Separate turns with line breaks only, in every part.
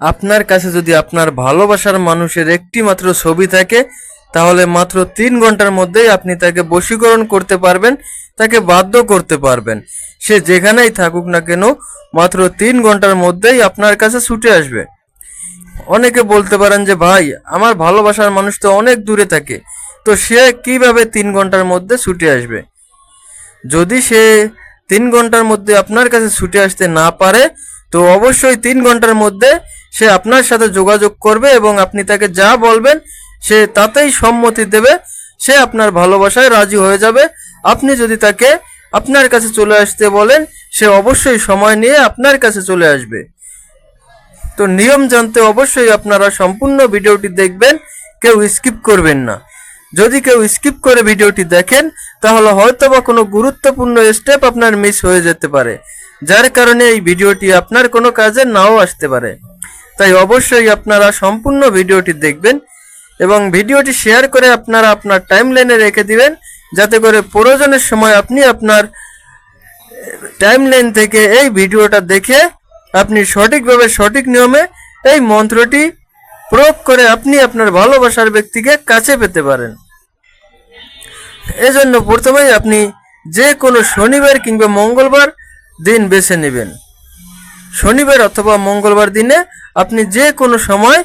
আপনার কাছে যদি আপনার ভালোবাসার মানুষের একটি মাত্র ছবি থাকে, তাহলে মাত্র তিন ঘণ্টার মধ্যেই আপনি তাকে বশীকরণ করতে পারবেন, তাকে বাধ্য করতে পারবেন। সে যেখানেই থাকুক না কেন, মাত্র তিন ঘণ্টার মধ্যেই আপনার কাছে ছুটে আসবে। অনেকে বলতে পারেন যে, ভাই, আমার ভালোবাসার মানুষ তো অনেক দূরে থাকে, তো সে কীভাবে তিন ঘণ্টার মধ্যে ছুটে আসবে? যদি সে তিন ঘণ্টার মধ্যে আপনার কাছে ছুটে আসতে না পারে তো অবশ্যই তিন ঘণ্টার মধ্যে সে আপনার সাথে যোগাযোগ করবে এবং আপনি তাকে যা বলবেন, সে তাতেই সম্মতি দেবে, সে আপনার ভালোবাসায় রাজি হয়ে যাবে। আপনি যদি তাকে আপনার কাছে চলে আসতে বলেন, সে অবশ্যই সময় নিয়ে আপনার কাছে চলে আসবে। তো নিয়ম জানতে অবশ্যই আপনারা সম্পূর্ণ ভিডিওটি দেখবেন, কেউ স্কিপ করবেন না। যদি কেউ স্কিপ করে ভিডিওটি দেখেন, তাহলে হয়তো বা কোনো গুরুত্বপূর্ণ স্টেপ আপনার মিস হয়ে যেতে পারে, যার কারণে এই ভিডিওটি আপনার কোনো কাজে নাও আসতে পারে। তাই অবশ্যই আপনারা সম্পূর্ণ ভিডিওটি দেখবেন এবং ভিডিওটি শেয়ার করে আপনারা আপনার টাইম লাইনে রেখে দিবেন, যাতে করে প্রয়োজনের সময় আপনি আপনার টাইম লাইন থেকে এই ভিডিওটা দেখে আপনি সঠিকভাবে সঠিক নিয়মে এই মন্ত্রটি প্রয়োগ করে আপনি আপনার ভালোবাসার ব্যক্তিকে কাছে পেতে পারেন। এজন্য প্রথমেই আপনি যে কোনো শনিবার কিংবা মঙ্গলবার দিন বেছে নেবেন। শনিবার অথবা মঙ্গলবার দিনে আপনি যে কোনো সময়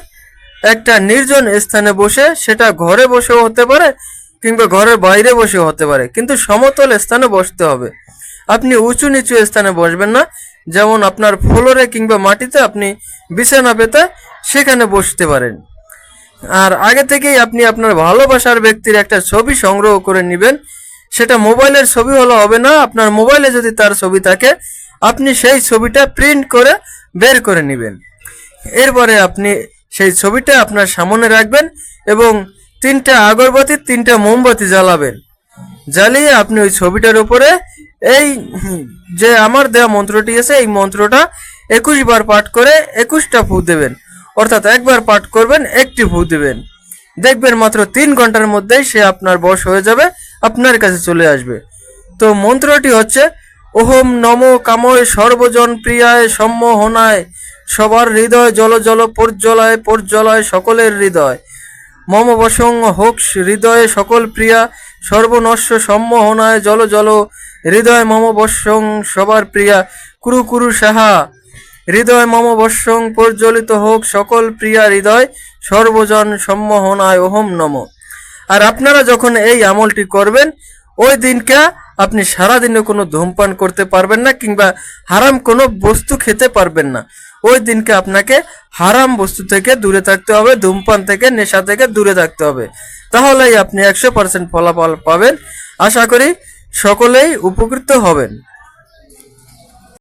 একটা নির্জন স্থানে বসে সেটা ঘরে বসেও হতে পারে কিংবা ঘরের বাইরে বসেও হতে পারে। কিন্তু সমতল স্থানে বসতে হবে। আপনি উঁচু নিচু স্থানে বসবেন না। যেমন আপনার ফ্লোরে কিংবা মাটিতে আপনি বিছানা পেতে সেখানে বসতে পারেন। আর আগে থেকেই আপনি আপনার ভালোবাসার ব্যক্তির একটা ছবি সংগ্রহ করে নেবেন। সেটা মোবাইলের ছবি হলে হবে না, আপনার মোবাইলে যদি তার ছবি থাকে, আপনি সেই ছবিটা প্রিন্ট করে বের করে নেবেন। এরপরে আপনি সেই ছবিটা আপনার সামনে রাখবেন এবং তিনটা আগরবাতি, তিনটা মোমবাতি জ্বালাবেন। জ্বালিয়ে আপনি ওই ছবিটার উপরে এই যে আমার দেওয়া মন্ত্রটি আছে, এই মন্ত্রটা একুশ বার পাঠ করে একুশটা ফু দেবেন। অর্থাৎ একবার পাঠ করবেন, একটি ফু দেবেন। দেখবেন মাত্র তিন ঘণ্টার মধ্যেই সে আপনার বশ হয়ে যাবে, আপনার কাছে চলে আসবে। তো মন্ত্রটি হচ্ছে, ওহম নম কাময় সর্বজন প্রিয়ায় সম্মোহনায় সবার হৃদয় জল জল পর্জলায় পর্জলায় সকলের হৃদয়। মম বসং হোক হৃদয়ে সকল প্রিয়া সর্বনস্য সম্মোহনায় জল জল, হৃদয় মম বসং সবার প্রিয়া, কুরু কুরু সাহা। হৃদয় মম বর্ষং প্রজ্বলিত হোক সকল প্রিয়া হৃদয়, সর্বজন সম্মোহনায় ওহম নম। আর আপনারা যখন এই আমলটি করবেন, ওই দিনকা আপনি সারাদিনে কোনো ধূমপান করতে পারবেন না কিংবা হারাম কোনো বস্তু খেতে পারবেন না। ওই দিনকে আপনাকে হারাম বস্তু থেকে দূরে থাকতে হবে, ধূমপান থেকে, নেশা থেকে দূরে থাকতে হবে। তাহলেই আপনি একশো পার্সেন্ট ফলাফল পাবেন। আশা করি সকলেই উপকৃত হবেন।